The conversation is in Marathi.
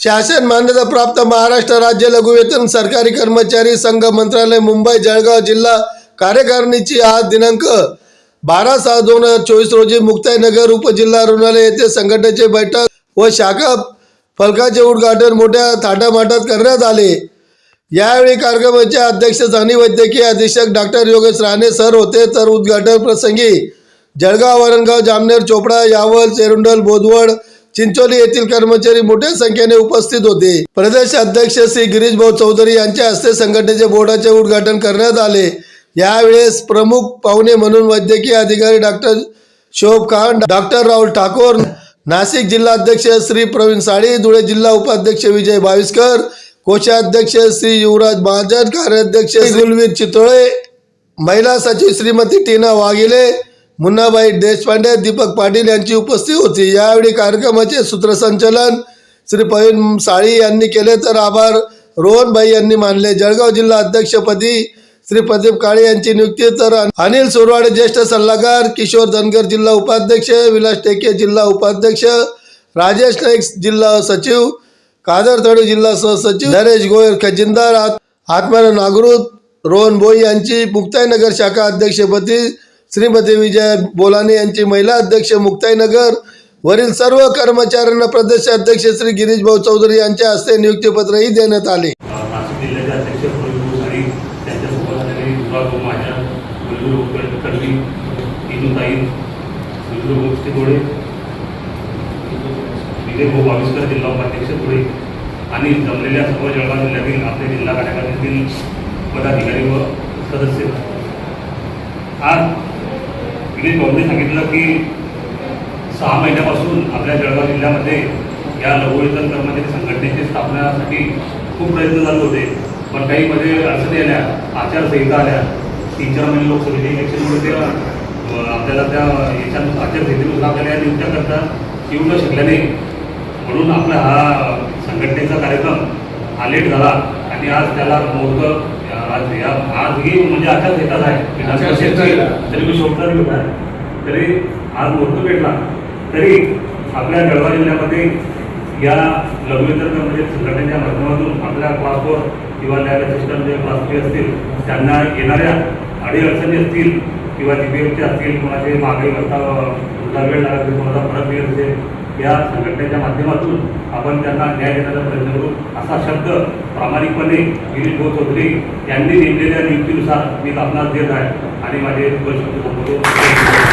शासन मान्यता प्राप्त महाराष्ट्र राज्य लघु वेतन सरकारी कर्मचारी संघ मंत्रालय मुंबई जळगाव जिल्हा कार्यकारिणीची आज दिनांक बारा सहा दोन हजार चोवीस रोजी मुक्ताईनगर उपजिल्हा रुग्णालय येथे संघटनेचे बैठक व शाखा फलकाचे उद्घाटन मोठ्या थाटामाटात करण्यात आले. यावेळी कार्यक्रमाचे अध्यक्ष आणि वैद्यकीय अधीक्षक डॉक्टर योगेश राणे सर होते. तर उद्घाटन प्रसंगी जळगाव वरणगाव जामनेर चोपडा यावल चेरुंडल बोदवड चिंचोली येथील कर्मचारी मोठ्या संख्येने उपस्थित होते. प्रदेश अध्यक्ष श्री गिरीश भाऊ चौधरी यांच्या हस्ते संघटनेचे बोर्डाचे उद्घाटन करण्यात आले. यावेळेस प्रमुख पाहुणे म्हणून वैद्यकीय अधिकारी डॉक्टर शोभ खान डॉक्टर राहुल ठाकोर नाशिक जिल्हाध्यक्ष श्री प्रवीण साळी धुळे जिल्हा उपाध्यक्ष विजय भाविस्कर कोषाध्यक्ष श्री युवराज महाजन कार्याध्यक्ष गुलवीर चितोळे महिला सचिव श्रीमती टीना वाघिले मुन्नाबाई देशपांडे दीपक पाटील यांची उपस्थिती होती. यावेळी कार्यक्रमाचे सूत्रसंचलन श्री प्रवीण साळी यांनी केले. तर आभार. रोहनभाई यांनी मानले. जळगाव जिल्हा अध्यक्षपदी श्री प्रदीप काळे यांची नियुक्ती. तर अनिल सोरवाडे ज्येष्ठ सल्लागार किशोर धनगर जिल्हा उपाध्यक्ष विलास टेके जिल्हा उपाध्यक्ष राजेश नाईक जिल्हा सचिव कादरतडी जिल्हा सहसचिव नरेश गोयल खजिनदार आत- आत्माराम नागरूत रोहन भोई यांची मुक्ताईनगर शाखा अध्यक्षपदी श्रीमती विजय बोलाने यांची महिला अध्यक्ष मुक्ताईनगर वरील सर्व कर्मचाऱ्यांना प्रदेश अध्यक्ष श्री गिरीश भाऊ चौधरी यांच्या हस्ते नियुक्तीपत्रही देण्यात आले. हो जिल्हा उपाध्यक्ष पुढे आणि जमलेल्या सर्व जळगाव जिल्ह्यातील आपल्या जिल्हा कार्यकारिणीतील पदाधिकारी व सदस्य. आज विजय भाऊने सांगितलं की सहा महिन्यापासून आपल्या जळगाव जिल्ह्यामध्ये या लघुवेतन कर्मचारी संघटनेची स्थापनासाठी खूप प्रयत्न चालू होते. पण काही मध्ये अडचणी आल्या आचारसंहिता आल्या. तीन चार महिने लोकसभेचे इलेक्शनमुळे ते आपल्याला त्या याच्यानुसार आचारसंहितेनुसार आपल्याला या नियुक्त्या करता येऊ न शकल्याने म्हणून आपला हा संघटनेचा कार्यक्रम हा लेट झाला आणि आज त्याला मुहूर्त आज या आज ही म्हणजे आचारसंहिताच आहे. विधानसभेची तरी मी शोधणार होता तरी आज मुहूर्त भेटला तरी आपल्या जळगाव जिल्ह्यामध्ये या लघुवेतन कर्मचारी संघटनेच्या माध्यमातून आपल्या क्लास फोर किंवा न्यायालय सिस्टम जे क्लास थ्री असतील त्यांना येणाऱ्या अडीअडचणी असतील किंवा जीपीएफचे असतील कोणाचे मागे तुझा वेळ लागत असेल कोणाचा फरक मिळत असेल या संघटनेच्या माध्यमातून आपण त्यांना न्याय देण्याचा प्रयत्न करू. असा शब्द प्रामाणिकपणे गिरीश भाऊ चौधरी यांनी नेमलेल्या नियुक्तीनुसार मी आपणास देत आहे आणि माझे दोन संपवतो